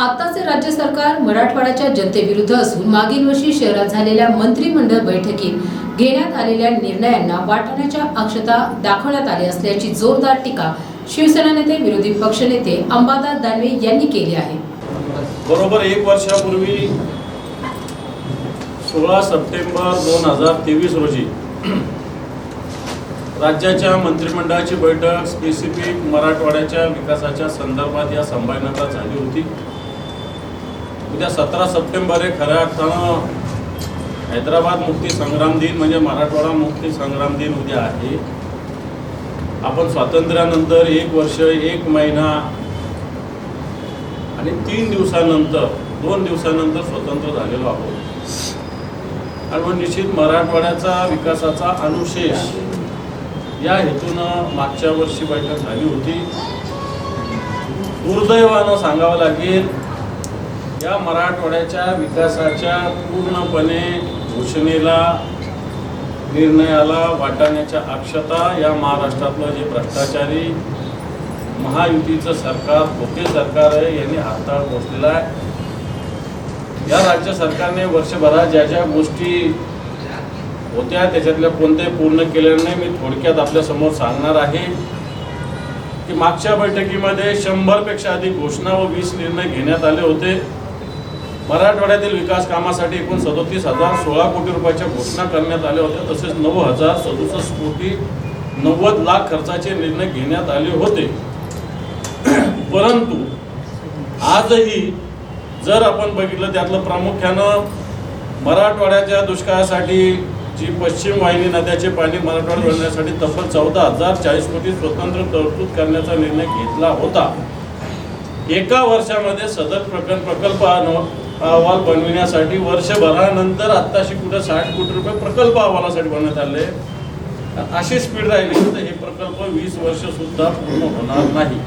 आताचे राज्य सरकार मराठवाड्याच्या जनतेविरुद्ध असून मागील वर्षी शहरात झालेल्या मंत्रिमंडळ बैठकीत घेण्यात आलेल्या निर्णयांना वाटाण्याच्या अक्षता दाखवण्यात आली असल्याची जोरदार टीका शिवसेना नेते विरोधी पक्षनेते अंबादास दानवे यांनी केली आहे. बरोबर एक वर्षापूर्वी सोळा सप्टेंबर दोन हजार तेवीस रोजी राज्याच्या मंत्रिमंडळाची बैठक स्पेसिफिक मराठवाड्याच्या विकासाच्या संदर्भात या संभाजीनगरात झाली होती. उद्या सतरा सप्टेंबर हे खऱ्या अर्थानं हैदराबाद मुक्ती संग्राम दिन म्हणजे मराठवाडा मुक्ती संग्राम दिन उद्या आहे. आपण स्वातंत्र्यानंतर एक वर्ष एक महिना आणि तीन दिवसानंतर दोन दिवसानंतर स्वतंत्र झालेलो आहोत. आणि मग निश्चित मराठवाड्याचा विकासाचा अनुशेष या हेतूनं मागच्या वर्षी बैठक झाली होती. दुर्दैवानं सांगावं लागेल या मराठवाड्याच्या विकासाच्या पूर्णपणे घोषणेला निर्णयाला वाटाण्याच्या अक्षता या महाराष्ट्रातलं जे भ्रष्टाचारी महायुतीचं सरकार भोके सरकार आहे यांनी हाताळ पोचलेला आहे. या राज्य सरकारने वर्षभरात ज्या ज्या गोष्टी होत्या त्याच्यातल्या कोणत्याही पूर्ण केल्या नाही मी थोडक्यात आपल्यासमोर सांगणार आहे की मागच्या बैठकीमध्ये शंभरपेक्षा अधिक घोषणा व वीस निर्णय घेण्यात आले होते. मराठवाड्यातील विकास कामासाठी एकूण सदोतीस हजार सोळा कोटी रुपयाच्या घोषणा करण्यात आल्या होत्या. तसेच नऊ हजार सदुसष्ट कोटी नव्वद लाख खर्चाचे निर्णय घेण्यात आले होते. परंतु आजही जर आपण बघितलं त्यातलं प्रामुख्यानं मराठवाड्याच्या दुष्काळासाठी जी पश्चिम वाहिनी नद्याचे पाणी मराठवाड्यात भरण्यासाठी तब्बल चौदा हजार चाळीस कोटी स्वतंत्र तरतूद करण्याचा निर्णय घेतला होता. एका वर्षामध्ये सदर प्रकल्प प्रकल्प अहवाल बनविण्यासाठी वर्षभरानंतर आत्ताशी कुठे साठ कोटी रुपये प्रकल्प अहवालासाठी बनवण्यात आले. अशी स्पीड राहिली तर हे प्रकल्प वीस वर्ष सुद्धा पूर्ण होणार नाही.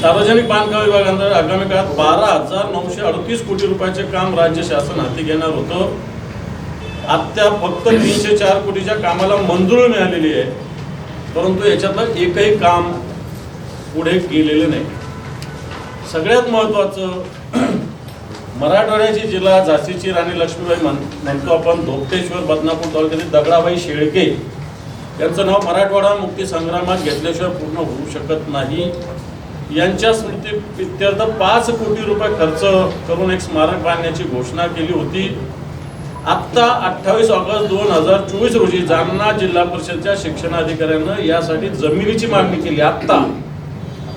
सार्वजनिक बांधकाम विभागानंतर आगामी काळात बारा हजार नऊशे अडतीस कोटी रुपयाचे काम राज्य शासन हाती घेणार होतं. आत्ता फक्त तीनशे चार कोटीच्या कामाला मंजुरी मिळालेली आहे. परंतु याच्यातलं एकही काम पुढे गेलेलं नाही. सगळ्यात महत्त्वाचं मराठवाड्याची जिल्हा झाशीची राणी लक्ष्मीबाई म्हण म्हणतो आपण धोपटेश्वर बदनापूर तालुक्यातील दगडाबाई शेळके. यांचं नाव मराठवाडा मुक्ती संग्रामात घेतल्याशिवाय पूर्ण होऊ शकत नाही. यांच्या स्मृती इत्यर्थ पाच कोटी रुपये खर्च करून एक स्मारक बांधण्याची घोषणा केली होती. आत्ता अठ्ठावीस ऑगस्ट दोन हजार चोवीस रोजी जालना जिल्हा परिषदच्या शिक्षणाधिकाऱ्यानं यासाठी जमिनीची मागणी केली. आत्ता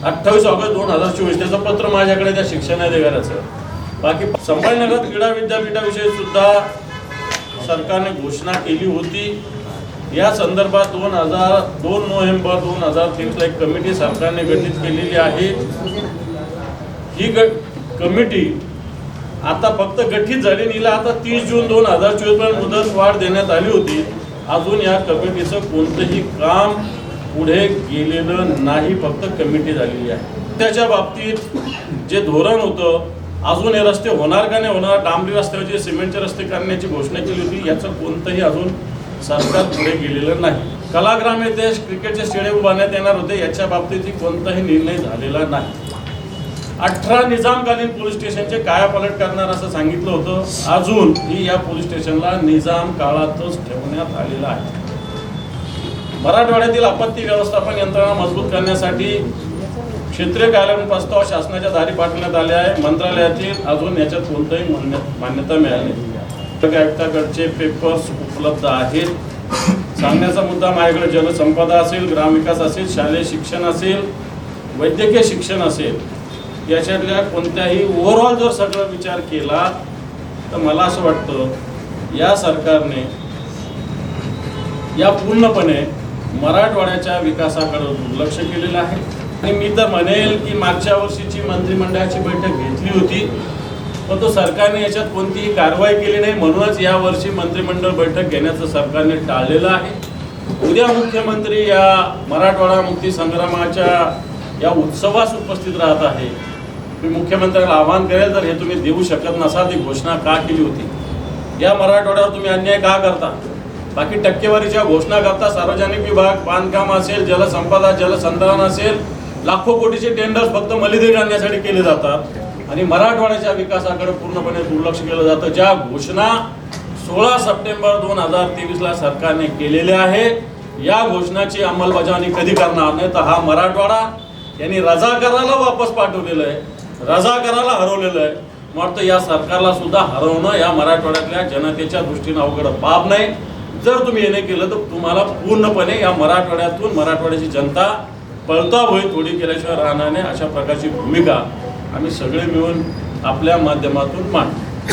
अठ्ठावीस ऑगस्ट दोन हजार चोवीस. त्याचं पत्र माझ्याकडे त्या शिक्षणाधिकाऱ्याचं. बाकी संभाजीनगर क्रीडा विद्यापीठाविषयी सुद्धा सरकारने घोषणा केली होती. या संदर्भात दोन हजार दोन नोव्हेंबर दोन हजार तेवीसला एक कमिटी सरकारने गठीत केलेली आहे. ही ग कमिटी आता फक्त गठीत झाली हिला आता तीस जून दोन हजार चोवीसपर्यंत मुदत वाढ देण्यात आली होती. अजून या कमिटीचं कोणतंही काम पुढे गेलेलं नाही फक्त कमिटी झालेली आहे. त्याच्या बाबतीत जे धोरण होतं अजून हे रस्ते होणार का नाही होणार? डांबरी रस्त्यावरचे सिमेंटचे रस्ते करण्याची घोषणा केली होती. याचं कोणतंही अजून सरकार पुढे गेलेलं नाही. कलाग्राम येथे क्रिकेटचे स्टेडियम उभारण्यात येणार होते. याच्या बाबतीतही कोणताही निर्णय झालेला नाही. अठरा निजामकालीन पोलीस स्टेशनचे कायापालट करणार असं सांगितलं होतं. अजून ही या पोलीस स्टेशनला निजाम काळातच ठेवण्यात आलेला आहे. मराठवाड्यातील आपत्ती व्यवस्थापन यंत्रणा मजबूत करण्यासाठी क्षेत्रीय कार्यालयीन प्रस्ताव शासनाच्या दारी पाठवण्यात आले आहे. मंत्रालयातील अजून याच्यात कोणतंही मान्य मान्यता मिळाली नाही. आयुक्ताकडचे पेपर्स उपलब्ध आहेत. सांगण्याचा मुद्दा माझ्याकडे जलसंपदा असेल ग्रामविकास असेल शालेय शिक्षण असेल वैद्यकीय शिक्षण असेल याच्यातल्या कोणत्याही ओव्हरऑल जर सगळं विचार केला तर मला असं वाटतं या सरकारने या पूर्णपणे मराठवाड्याच्या विकासाकडे दुर्लक्ष केलेलं आहे. आणि मी तर म्हणेल की मागच्या वर्षीची मंत्रिमंडळाची बैठक घेतली होती पण तो सरकारने याच्यात कोणतीही कारवाई केली नाही. म्हणूनच या वर्षी मंत्रिमंडळ बैठक घेण्याचं सरकारने टाळलेलं आहे. उद्या मुख्यमंत्री या मराठवाडा मुक्ती संग्रामाच्या या उत्सवास उपस्थित राहत आहे. मी मुख्यमंत्र्याला आवाहन करेल तर हे तुम्ही देऊ शकत नसाल ती घोषणा का केली होती? या मराठवाड्यावर तुम्ही अन्याय का करता? बाकी टक्केवारीच्या घोषणा करता सार्वजनिक विभाग बांधकाम असेल जलसंपदा जलसंधारण असेल लाखो कोटीचे टेंडर्स फक्त मलिदे आणण्यासाठी केले जातात. आणि मराठवाड्याच्या विकासाकडे पूर्णपणे दुर्लक्ष केलं जातं. ज्या घोषणा सोळा सप्टेंबर दोन हजार तेवीसला सरकारने केलेल्या आहे या घोषणाची अंमलबजावणी कधी करणार नाही. तर हा मराठवाडा यांनी रजाकाराला वापस पाठवलेलं आहे. रजाकाराला हरवलेलं आहे. वाटतं या सरकारला सुद्धा हरवणं या मराठवाड्यातल्या जनतेच्या दृष्टीनं अवघड बाब नाही. जर तुम्ही हे नाही केलं तर तुम्हाला पूर्णपणे या मराठवाड्यातून मराठवाड्याची जनता पळता होईल थोडी केल्याशिवाय राहणार नाही अशा प्रकारची भूमिका आम्ही सगळे मिळून आपल्या माध्यमातून मांडतो.